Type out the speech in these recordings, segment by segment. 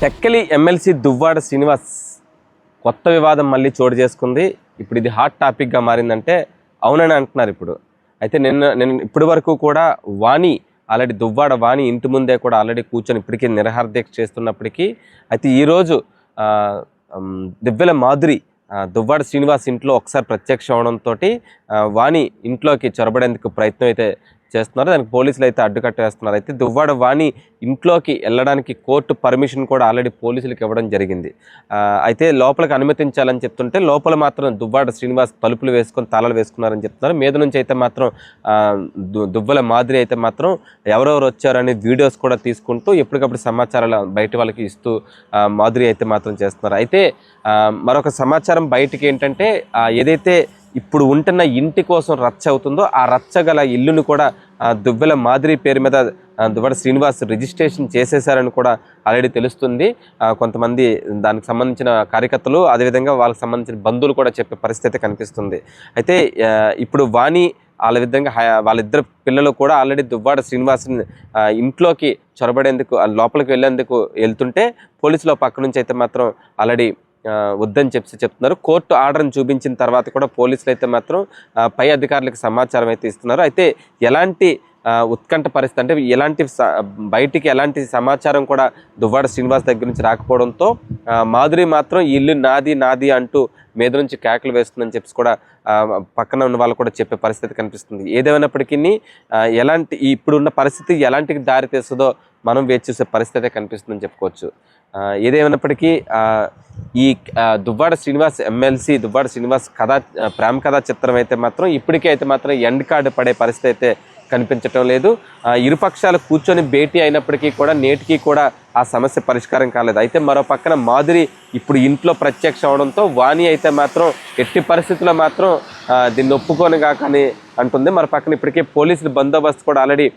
Tekkali MLC Duvvada Srinivas కొత్త వివాదం మళ్ళీ చోటు చేసుకుంది. ఇప్పుడు ఇది హాట్ టాపిక్గా మారిందంటే అవునని అంటున్నారు ఇప్పుడు. అయితే నిన్న నేను ఇప్పటి వరకు కూడా వాణి ఆల్రెడీ దువ్వాడ వాణి ఇంటి ముందే కూడా ఆల్రెడీ కూర్చొని ఇప్పటికీ నిరహార దీక్ష చేస్తున్నప్పటికీ అయితే ఈరోజు దివ్వెల మాధురి దువ్వాడ శ్రీనివాస్ ఇంట్లో ఒకసారి ప్రత్యక్ష అవడంతో వాణి ఇంట్లోకి చొరబడేందుకు ప్రయత్నం అయితే చేస్తున్నారు. దానికి పోలీసులు అయితే అడ్డుకట్ట వేస్తున్నారు అయితే దువ్వాడ వాణి ఇంట్లోకి వెళ్ళడానికి కోర్టు పర్మిషన్ కూడా ఆల్రెడీ పోలీసులకు ఇవ్వడం జరిగింది. అయితే లోపలికి అనుమతించాలని చెప్తుంటే లోపల మాత్రం దువ్వాడ శ్రీనివాస్ తలుపులు వేసుకొని తాళాలు వేసుకున్నారని చెప్తున్నారు. మీద నుంచి అయితే మాత్రం దువ్వల మాదిరి అయితే మాత్రం ఎవరెవరు వచ్చారనే వీడియోస్ కూడా తీసుకుంటూ ఎప్పటికప్పుడు సమాచారాలు బయట వాళ్ళకి ఇస్తూ మాదిరి మాధురి అయితే మాత్రం చేస్తున్నారు. అయితే మరొక సమాచారం బయటికి ఏంటంటే ఏదైతే ఇప్పుడు ఉంటున్న ఇంటి కోసం రచ్చ అవుతుందో ఆ రచ్చ గల ఇల్లును కూడా దువ్వెల మాదిరి పేరు మీద దువ్వడ శ్రీనివాస్ రిజిస్ట్రేషన్ చేసేశారని కూడా ఆల్రెడీ తెలుస్తుంది. కొంతమంది దానికి సంబంధించిన కార్యకర్తలు అదేవిధంగా వాళ్ళకి సంబంధించిన బంధువులు కూడా చెప్పే పరిస్థితి కనిపిస్తుంది. అయితే ఇప్పుడు వాణి వాళ్ళ విధంగా వాళ్ళిద్దరు పిల్లలు కూడా ఆల్రెడీ దువ్వాడ శ్రీనివాసుని ఇంట్లోకి చొరబడేందుకు లోపలికి వెళ్ళేందుకు వెళ్తుంటే పోలీసులు పక్క నుంచి అయితే మాత్రం ఆల్రెడీ వద్దని చెప్పి చెప్తున్నారు. కోర్టు ఆర్డర్ని చూపించిన తర్వాత కూడా పోలీసులు అయితే మాత్రం పై అధికారులకు సమాచారం అయితే ఇస్తున్నారు. అయితే ఎలాంటి ఉత్కంఠ పరిస్థితి అంటే ఎలాంటి బయటికి ఎలాంటి సమాచారం కూడా దువ్వాడ శ్రీనివాస్ దగ్గర నుంచి రాకపోవడంతో మాధురి మాత్రం ఇల్లు నాది నాది అంటూ మీద నుంచి కేకలు వేస్తుందని చెప్పి కూడా పక్కన ఉన్న వాళ్ళు కూడా చెప్పే పరిస్థితి కనిపిస్తుంది. ఏదేమైనప్పటికీ ఎలాంటి ఇప్పుడున్న పరిస్థితి ఎలాంటికి దారి తీస్తుందో మనం వేచి చూసే పరిస్థితి కనిపిస్తుందని చెప్పుకోవచ్చు. ఏదేమైనప్పటికీ ఈ దువ్వాడ శ్రీనివాస్ ఎమ్మెల్సీ దువ్వాడ శ్రీనివాస్ కథ ప్రేమ కథా చిత్రం అయితే మాత్రం ఇప్పటికే అయితే మాత్రం ఎండ్ కార్డు పడే పరిస్థితి అయితే కనిపించటం లేదు. ఇరుపక్షాలు ఇరు పక్షాలు కూర్చొని భేటీ అయినప్పటికీ కూడా నేటికి కూడా ఆ సమస్య పరిష్కారం కాలేదు. అయితే మరో పక్కన మాధురి ఇప్పుడు ఇంట్లో ప్రత్యక్ష అవడంతో వాణి అయితే మాత్రం ఎట్టి పరిస్థితుల్లో మాత్రం దీన్ని ఒప్పుకొని కాకని అంటుంది. మరో పక్కన ఇప్పటికే పోలీసులు బందోబస్తు కూడా ఆల్రెడీ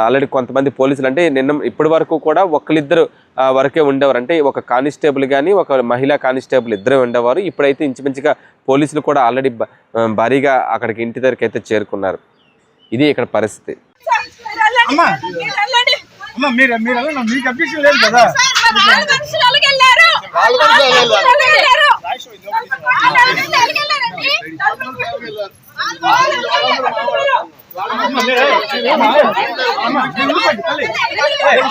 ఆల్రెడీ కొంతమంది పోలీసులు అంటే నిన్న ఇప్పటి వరకు కూడా ఒకరిద్దరు ఆ, వరకే ఉండేవారు. అంటే ఒక కానిస్టేబుల్ కానీ ఒక మహిళా కానిస్టేబుల్ ఇద్దరే ఉండేవారు. ఇప్పుడైతే ఇంచుమించుగా పోలీసులు కూడా ఆల్రెడీ భారీగా అక్కడికి ఇంటి దగ్గరికి అయితే చేరుకున్నారు. ఇది ఇక్కడ పరిస్థితి. అమ్మా. అమ్మ మీరు మీరు అమ్మ,